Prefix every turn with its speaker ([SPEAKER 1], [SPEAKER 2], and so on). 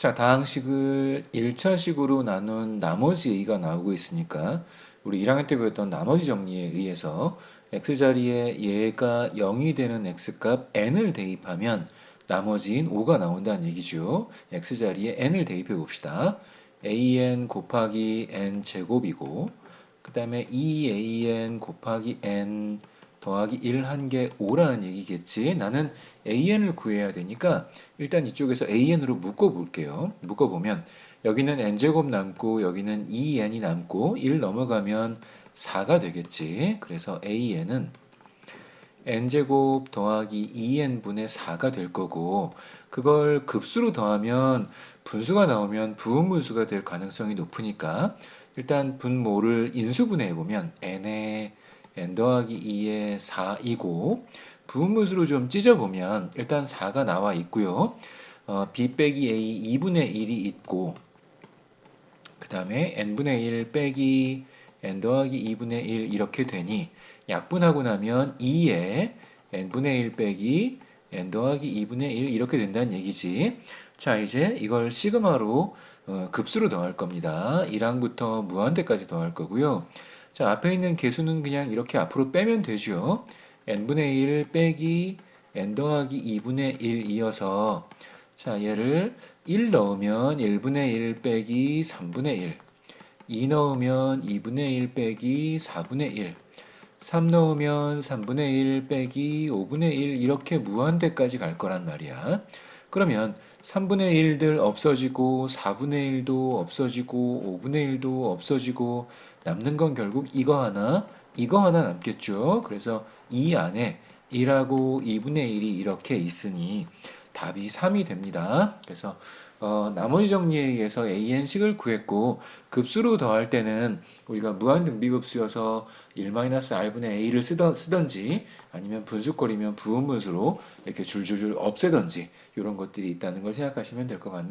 [SPEAKER 1] 자, 다항식을 1차식으로 나눈 나머지 a가 나오고 있으니까 우리 1학년 때 배웠던 나머지 정리에 의해서 x자리에 얘가 0이 되는 x값 n을 대입하면 나머지인 5가 나온다는 얘기죠. x자리에 n을 대입해 봅시다. an 곱하기 n 제곱이고 그 다음에 2an 곱하기 n 더하기 1 한 개 5라는 얘기겠지. 나는 an을 구해야 되니까 일단 이쪽에서 an으로 묶어 볼게요. 묶어 보면 여기는 n제곱 남고 여기는 2n이 남고 1 넘어가면 4가 되겠지. 그래서 an은 n제곱 더하기 2n분의 4가 될 거고 그걸 급수로 더하면 분수가 나오면 부분분수가 될 가능성이 높으니까 일단 분모를 인수분해해 보면 n의 n 더하기 2의 4이고 부분분수로 좀 찢어보면 일단 4가 나와 있고요. 어, b 빼기 a 2분의 1이 있고 그 다음에 n분의 1 빼기 n 더하기 2분의 1 이렇게 되니 약분하고 나면 2에 n분의 1 빼기 n 더하기 2분의 1 이렇게 된다는 얘기지. 자 이제 이걸 시그마로 어, 급수로 더할 겁니다. 1항부터 무한대까지 더할 거고요. 자, 앞에 있는 개수는 그냥 이렇게 앞으로 빼면 되죠. n분의 1 빼기 n 더하기 2분의 1 이어서 자, 얘를 1 넣으면 1분의 1 빼기 3분의 1 2 넣으면 2분의 1 빼기 4분의 1 3 넣으면 3분의 1 빼기 5분의 1 이렇게 무한대까지 갈 거란 말이야. 그러면 3분의 1들 없어지고 4분의 1도 없어지고 5분의 1도 없어지고 남는 건 결국 이거 하나, 이거 하나 남겠죠. 그래서 이 안에 1하고 2분의 1이 이렇게 있으니 답이 3이 됩니다. 그래서 어, 나머지 정리에 의해서 an식을 구했고 급수로 더할 때는 우리가 무한 등비급수여서 1-r분의 a를 쓰던, 쓰던지 아니면 분수꼴이면 부분분수로 이렇게 줄줄줄 없애던지 이런 것들이 있다는 걸 생각하시면 될 것 같네요.